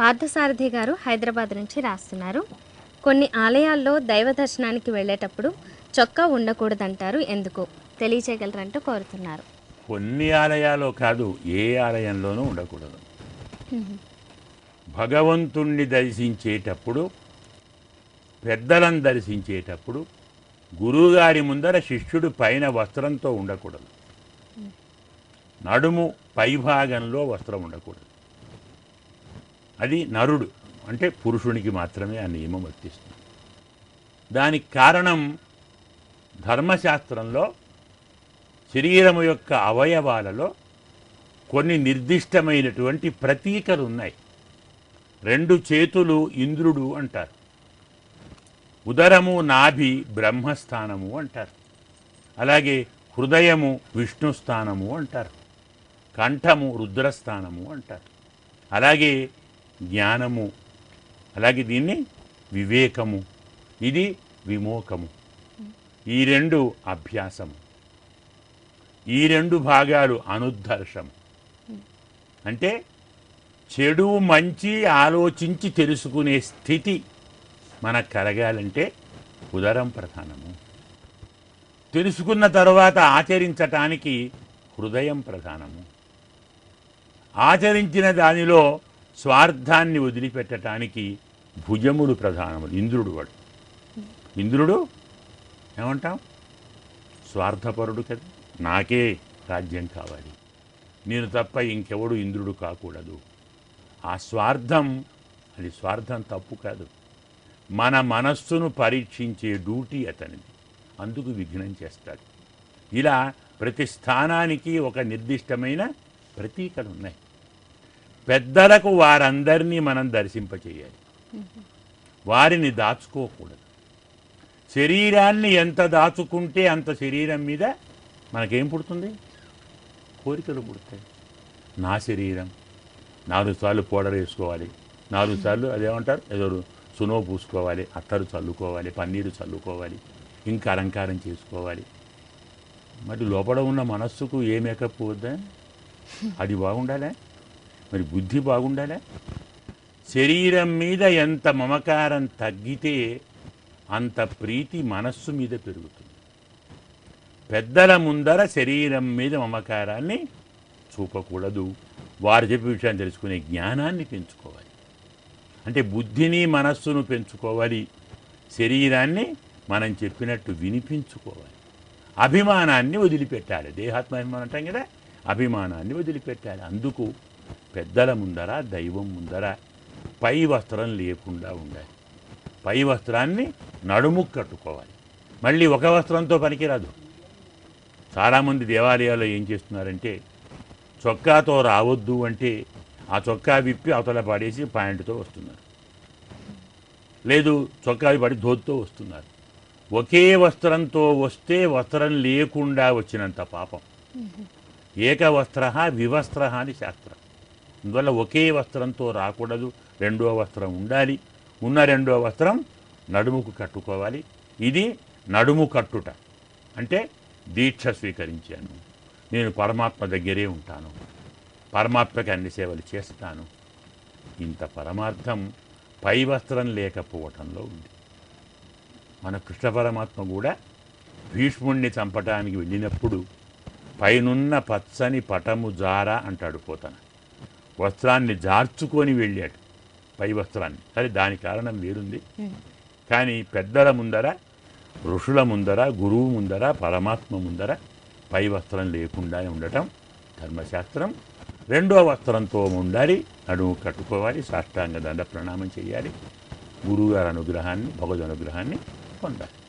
పార్థసారథి గారు హైదరాబాద్ నుంచి రాస్తున్నారు. కొన్ని ఆలయాల్లో దైవ దర్శనానికి వెళ్ళేటప్పుడు చొక్కా ఉండకూడదంటారు ఎందుకు? తెలియచేయగలరంటూ కోరుతున్నారు. కొన్ని ఆలయాలు కాదు ఏ ఆలయంలోనూ ఉండకూడదు. భగవంతుణ్ణి దర్శించేటప్పుడు పెద్దలను దర్శించేటప్పుడు గురువుగారి ముందర శిష్యుడు పైన వస్త్రంతో ఉండకూడదు. నడుము పైభాగంలో వస్త్రం ఉండకూడదు. అది నరుడు అంటే పురుషునికి మాత్రమే ఆ నియమం వర్తిస్తుంది. దానికి కారణం ధర్మశాస్త్రంలో శరీరము యొక్క అవయవాలలో కొన్ని నిర్దిష్టమైనటువంటి ప్రతీకలు ఉన్నాయి రెండు చేతులు ఇంద్రుడు అంటారు. ఉదరము నాభి బ్రహ్మస్థానము అంటారు. అలాగే హృదయము విష్ణుస్థానము అంటారు. కంఠము రుద్రస్థానము అంటారు. అలాగే జ్ఞానము. అలాగే దీన్ని వివేకము. ఇది విమోకము. ఈ రెండు అభ్యాసము. ఈ రెండు భాగాలు అనుద్ధర్షము అంటే చెడు మంచి ఆలోచించి తెలుసుకునే స్థితి మనకు కలగాలంటే ఉదరం ప్రధానము. తెలుసుకున్న తర్వాత ఆచరించటానికి హృదయం ప్రధానము. ఆచరించిన దానిలో స్వార్థాన్ని వదిలిపెట్టడానికి భుజముడు ప్రధానముడు ఇంద్రుడు వాడు. ఇంద్రుడు ఏమంటాం? స్వార్థపరుడు కదా. నాకే రాజ్యం కావాలి. నేను తప్ప ఇంకెవడు ఇంద్రుడు కాకూడదు. ఆ స్వార్థం అది స్వార్థం తప్పు కాదు. మన మనస్సును పరీక్షించే డ్యూటీ అతనిది. అందుకు విఘ్నం చేస్తాడు. ఇలా ప్రతి స్థానానికి ఒక నిర్దిష్టమైన ప్రతీకలు ఉన్నాయి. పెద్దలకు వారందరినీ మనం దర్శింపచేయాలి. వారిని దాచుకోకూడదు. శరీరాన్ని ఎంత దాచుకుంటే అంత శరీరం మీద మనకేం పుడుతుంది? కోరికలు పుడతాయి. నా శరీరం నాలుగు సార్లు పౌడర్ వేసుకోవాలి. నాలుగు సార్లు అదేమంటారు? ఏదో సునో పూసుకోవాలి అత్తరు చల్లుకోవాలి పన్నీరు చల్లుకోవాలి ఇంకా అలంకారం చేసుకోవాలి. మరి లోపల ఉన్న మనస్సుకు ఏ మేకప్ వద్దా? అది బాగుండాలి? మరి బుద్ధి బాగుండాలా? శరీరం మీద ఎంత మమకారం తగ్గితే అంత ప్రీతి మనస్సు మీద పెరుగుతుంది. పెద్దల ముందర శరీరం మీద మమకారాన్ని చూపకూడదు. వారు చెప్పే విషయాన్ని తెలుసుకునే జ్ఞానాన్ని పెంచుకోవాలి. అంటే బుద్ధిని మనస్సును పెంచుకోవాలి. శరీరాన్ని మనం చెప్పినట్టు వినిపించుకోవాలి. అభిమానాన్ని వదిలిపెట్టాలి. దేహాత్మాభిమానం అంటాం కదా? అభిమానాన్ని వదిలిపెట్టాలి. అందుకు పెద్దల ముందర దైవం ముందర పై వస్త్రం లేకుండా ఉండాలి. పై వస్త్రాన్ని నడుము కట్టుకోవాలి. మళ్ళీ ఒక వస్త్రంతో పనికిరాదు. చాలామంది దేవాలయాల్లో ఏం చేస్తున్నారంటే చొక్కాతో రావద్దు అంటే ఆ చొక్కా విప్పి అవతల పడేసి ప్యాంటుతో వస్తున్నారు. లేదు చొక్కా పడి ధోతితో వస్తున్నారు. ఒకే వస్త్రంతో వస్తే వస్త్రం లేకుండా వచ్చినంత పాపం. ఏకవస్త్ర వివస్త్ర అని శాస్త్రం. అందువల్ల ఒకే వస్త్రంతో రాకూడదు. రెండో వస్త్రం ఉండాలి. ఉన్న రెండో వస్త్రం నడుముకు కట్టుకోవాలి. ఇది నడుము కట్టుట. అంటే దీక్ష స్వీకరించాను. నేను పరమాత్మ దగ్గరే ఉంటాను. పరమాత్మకి అన్ని సేవలు చేస్తాను. ఇంత పరమార్థం పై వస్త్రం లేకపోవటంలో ఉంది. మన కృష్ణ పరమాత్మ కూడా భీష్ముణ్ణి చంపటానికి వెళ్ళినప్పుడు పైనున్న పచ్చని పటము జారా అంటాడు పోతాను. వస్త్రాన్ని జార్చుకొని వెళ్ళాడు. పై వస్త్రాన్ని. సరే దాని కారణం వేరుంది. కానీ పెద్దల ముందర ఋషుల ముందర గురువు ముందర పరమాత్మ ముందర పై వస్త్రం లేకుండా ఉండటం ధర్మశాస్త్రం. రెండో వస్త్రంతో ఉండాలి నడుము కట్టుకోవాలి సాష్టాంగ దండ ప్రణామం చేయాలి. గురువుగారి అనుగ్రహాన్ని భగవద్ అనుగ్రహాన్ని పొందాలి.